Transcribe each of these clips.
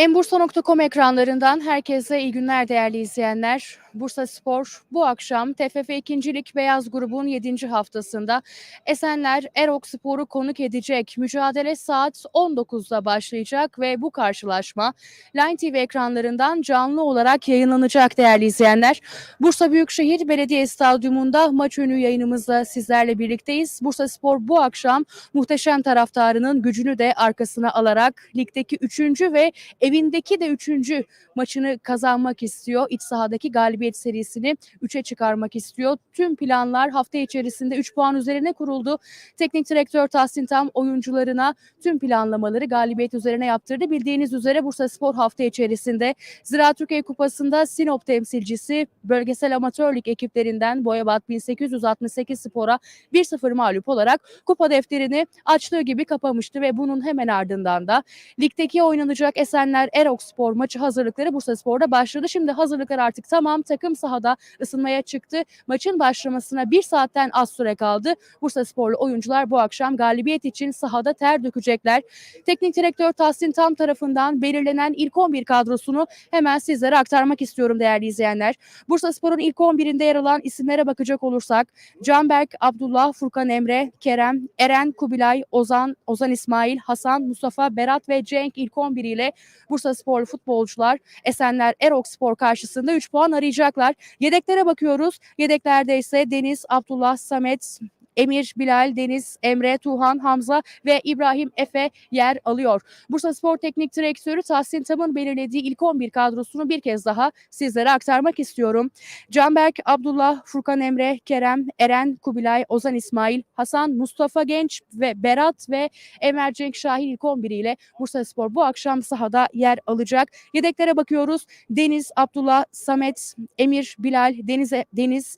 Enbursa.com ekranlarından herkese iyi günler değerli izleyenler. Bursa Spor bu akşam TFF 2. Lig Beyaz grubun 7. haftasında Esenler Erok Spor'u konuk edecek. Mücadele saat 19'da başlayacak ve bu karşılaşma Line TV ekranlarından canlı olarak yayınlanacak değerli izleyenler. Bursa Büyükşehir Belediye Stadyumunda maç önü yayınımızda sizlerle birlikteyiz. Bursa Spor bu akşam muhteşem taraftarının gücünü de arkasına alarak ligdeki 3. ve evindeki de 3. maçını kazanmak istiyor. İç sahadaki galibiyet serisini 3'e çıkarmak istiyor. Tüm planlar hafta içerisinde 3 puan üzerine kuruldu. Teknik direktör Tahsin Tam oyuncularına tüm planlamaları galibiyet üzerine yaptırdı. Bildiğiniz üzere Bursa Spor hafta içerisinde Ziraat Türkiye Kupası'nda Sinop temsilcisi bölgesel amatör lig ekiplerinden Boyabat 1868 Spor'a 1-0 mağlup olarak kupa defterini açtığı gibi kapamıştı ve bunun hemen ardından da ligdeki oynanacak Esenler Erok Spor maçı hazırlıkları Bursa Spor'da başladı. Şimdi hazırlıklar artık tamam. Takım sahada ısınmaya çıktı. Maçın başlamasına bir saatten az süre kaldı. Bursa Sporlu oyuncular bu akşam galibiyet için sahada ter dökecekler. Teknik direktör Tahsin Tam tarafından belirlenen ilk 11 kadrosunu hemen sizlere aktarmak istiyorum değerli izleyenler. Bursa Spor'un ilk 11'inde yer alan isimlere bakacak olursak Canberk, Abdullah, Furkan Emre, Kerem, Eren, Kubilay, Ozan, Ozan İsmail, Hasan, Mustafa, Berat ve Cenk ilk 11 ile Bursa Sporlu futbolcular Esenler Erok Spor karşısında 3 puan arayacaklar. Yedeklere bakıyoruz. Yedeklerde ise Deniz, Abdullah, Samet, Emir, Bilal, Deniz, Emre, Tuhan, Hamza ve İbrahim Efe yer alıyor. Bursa Spor Teknik Direktörü Tahsin Tam'ın belirlediği ilk 11 kadrosunu bir kez daha sizlere aktarmak istiyorum. Canberk, Abdullah, Furkan Emre, Kerem, Eren, Kubilay, Ozan İsmail, Hasan, Mustafa Genç ve Berat ve Emer Cenk Şahin ilk 11 ile Bursa Spor bu akşam sahada yer alacak. Yedeklere bakıyoruz. Deniz, Abdullah, Samet, Emir, Bilal, Deniz, Deniz,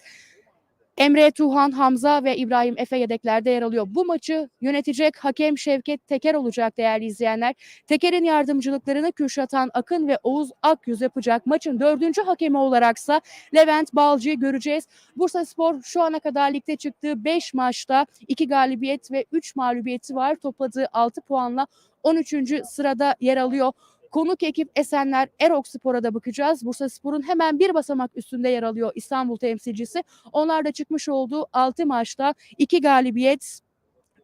Emre, Tuhan, Hamza ve İbrahim Efe yedeklerde yer alıyor. Bu maçı yönetecek hakem Şevket Teker olacak değerli izleyenler. Teker'in yardımcılıklarını Kürşatan Akın ve Oğuz Akyüz yapacak. Maçın dördüncü hakemi olaraksa Levent Balcı'yı göreceğiz. Bursa Spor şu ana kadar ligde çıktığı 5 maçta 2 galibiyet ve 3 mağlubiyeti var. Topladığı 6 puanla 13. sırada yer alıyor. Konuk ekip Esenler Erok Spor'a da bakacağız. Bursa Spor'un hemen bir basamak üstünde yer alıyor İstanbul temsilcisi. Onlar da çıkmış olduğu 6 maçta 2 galibiyet,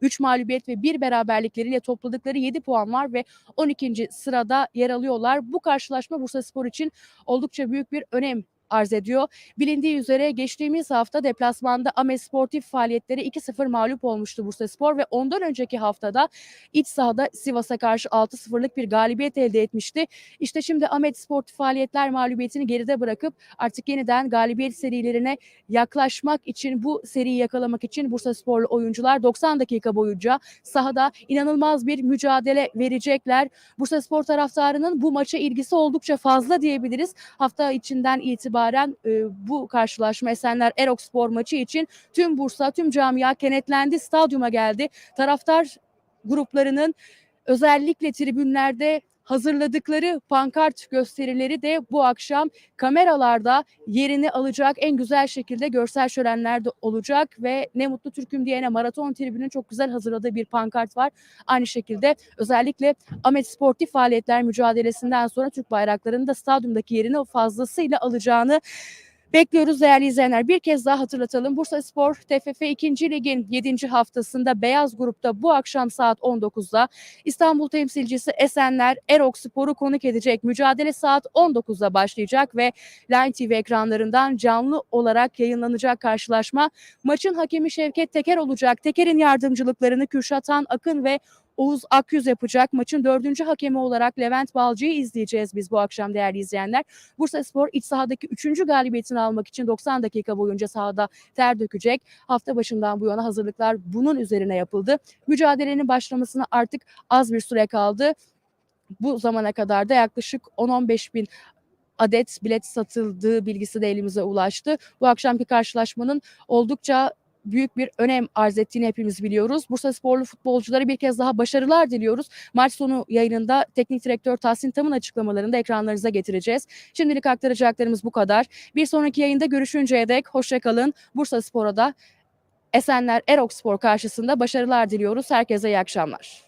3 mağlubiyet ve 1 beraberlikleriyle topladıkları 7 puan var ve 12. sırada yer alıyorlar. Bu karşılaşma Bursa Spor için oldukça büyük bir önem arz ediyor. Bilindiği üzere geçtiğimiz hafta deplasmanda Ames Sportif faaliyetleri 2-0 mağlup olmuştu Bursa Spor ve ondan önceki haftada iç sahada Sivas'a karşı 6-0'lık bir galibiyet elde etmişti. İşte şimdi Ahmet Sportif faaliyetler mağlubiyetini geride bırakıp artık yeniden galibiyet serilerine yaklaşmak için bu seriyi yakalamak için Bursa Sporlu oyuncular 90 dakika boyunca sahada inanılmaz bir mücadele verecekler. Bursa Spor taraftarının bu maça ilgisi oldukça fazla diyebiliriz. Hafta içinden itibaren e, bu karşılaşma Esenler Erok Spor maçı için tüm Bursa, tüm camia kenetlendi, stadyuma geldi. Taraftar gruplarının özellikle tribünlerde hazırladıkları pankart gösterileri de bu akşam kameralarda yerini alacak en güzel şekilde görsel şölenlerde olacak ve ne mutlu Türk'üm diyene maraton tribünün çok güzel hazırladığı bir pankart var. Aynı şekilde özellikle Ahmet Sportif faaliyetler mücadelesinden sonra Türk bayraklarının da stadyumdaki yerini fazlasıyla alacağını Bekliyoruz değerli izleyenler. Bir kez daha hatırlatalım. Bursa Spor TFF 2. Lig'in 7. haftasında Beyaz Grup'ta bu akşam saat 19'da İstanbul temsilcisi Esenler Erok Spor'u konuk edecek. Mücadele saat 19'da başlayacak ve Line TV ekranlarından canlı olarak yayınlanacak karşılaşma. Maçın hakemi Şevket Teker olacak. Teker'in yardımcılıklarını Kürşatan Akın ve Oğuz Akyüz yapacak. Maçın dördüncü hakemi olarak Levent Balcı'yı izleyeceğiz biz bu akşam değerli izleyenler. Bursa Spor iç sahadaki üçüncü galibiyetini almak için 90 dakika boyunca sahada ter dökecek. Hafta başından bu yana hazırlıklar bunun üzerine yapıldı. Mücadelenin başlamasına artık az bir süre kaldı. Bu zamana kadar da yaklaşık 10-15 bin adet bilet satıldığı bilgisi de elimize ulaştı. Bu akşamki karşılaşmanın oldukça büyük bir önem arz ettiğini hepimiz biliyoruz. Bursa sporlu futbolculara bir kez daha başarılar diliyoruz. Maç sonu yayınında teknik direktör Tahsin Tam'ın açıklamalarını da ekranlarınıza getireceğiz. Şimdilik aktaracaklarımız bu kadar. Bir sonraki yayında görüşünceye dek hoşçakalın. Bursa Spor'a da Esenler Erok Spor karşısında başarılar diliyoruz. Herkese iyi akşamlar.